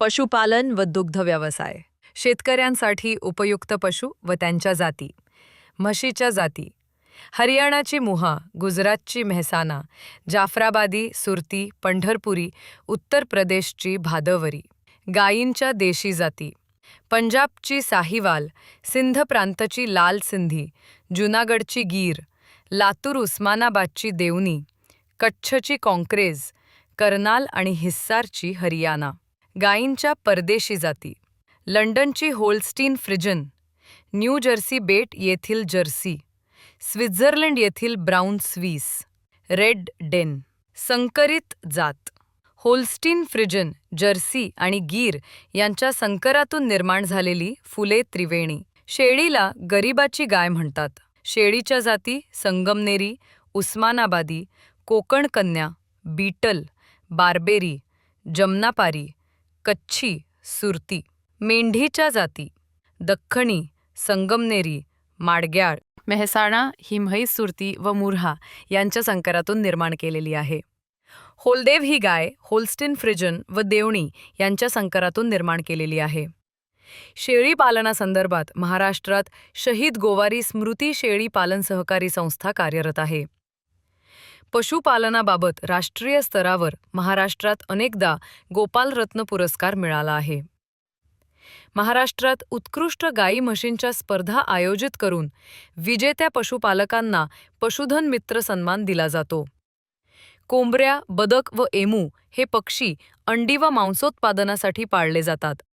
पशुपालन व दुग्ध व्यवसाय. शेतकऱ्यांसाठी उपयुक्त पशु व त्यांच्या जाती. म्हशीच्या जाती. हरियाणाची मुहा गुजरातची मेहसाना जाफराबादी सुरती पंढरपुरी उत्तर प्रदेशची भादवरी. गायींच्या देशी जाती. पंजाबची साहिवाल सिंध प्रांतची लाल सिंधी जुनागडची गीर लातूर उस्मानाबादची देवनी कच्छची काँक्रेज करनाल आणि हिस्सारची हरियाणा. गायींच्या परदेशी जाती. लंडनची होल्स्टीन फ्रिजन न्यू जर्सी बेट येथील जर्सी स्वित्झर्लंड येथील ब्राऊन स्वीस रेड डेन संकरित जात. होल्स्टीन फ्रिजन जर्सी आणि गीर यांच्या संकरातून निर्माण झालेली फुले त्रिवेणी. शेळीला गरिबाची गाय म्हणतात. शेळीच्या जाती संगमनेरी उस्मानाबादी कोकण कन्या बीटल बार्बेरी जमनापारी कच्छी सुरती मेंढीच्या जाती दख्खणी संगमनेरी माडग्याळ मेहसाणा ही सुरती व मुरहा यांच्या संकरातून निर्माण केलेली आहे. होलदेव ही गाय होल्स्टिन फ्रिजन व देवणी यांच्या संकरातून निर्माण केलेली आहे. शेळी पालनासंदर्भात महाराष्ट्रात शहीद गोवारी स्मृती शेळी पालन सहकारी संस्था कार्यरत आहे. पशुपालनाबाबत राष्ट्रीय स्तरावर महाराष्ट्रात अनेकदा गोपालरत्न पुरस्कार मिळाला आहे. महाराष्ट्रात उत्कृष्ट गाई म्हशींच्या स्पर्धा आयोजित करून विजेत्या पशुपालकांना पशुधन मित्र सन्मान दिला जातो. कोंबऱ्या बदक व एमू हे पक्षी अंडी व मांसोत्पादनासाठी पाळले जातात.